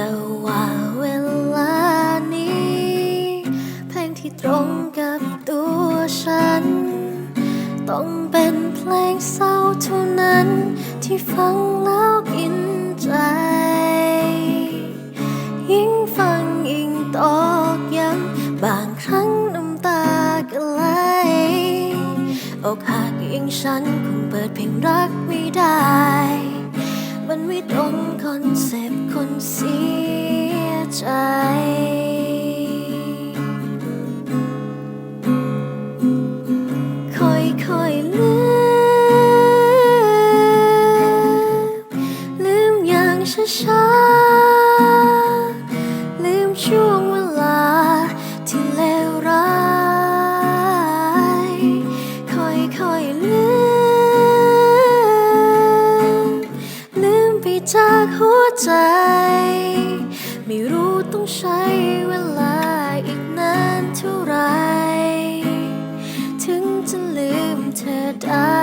แต่ว่าเวลานี้ เพลงที่ตรงกับตัวฉัน ต้องเป็นเพลงเศร้าเท่านั้น ที่ฟังแล้วกินใจ ยิ่งฟังยิ่งตอกย้ำบางครั้งน้ำตาก็ไหลอกหักยิ่งฉันคงเปิดเพลงรักไม่ได้ มันไม่ตรงคอนเซปต์คนเสีย ช้าๆลืมช่วงเวลาที่เลวร้ายค่อยๆลืม ลืมไปจากหัวใจ ไม่รู้ต้องใช้เวลาอีกนานเท่าไหรถึงจะลืมเธอได้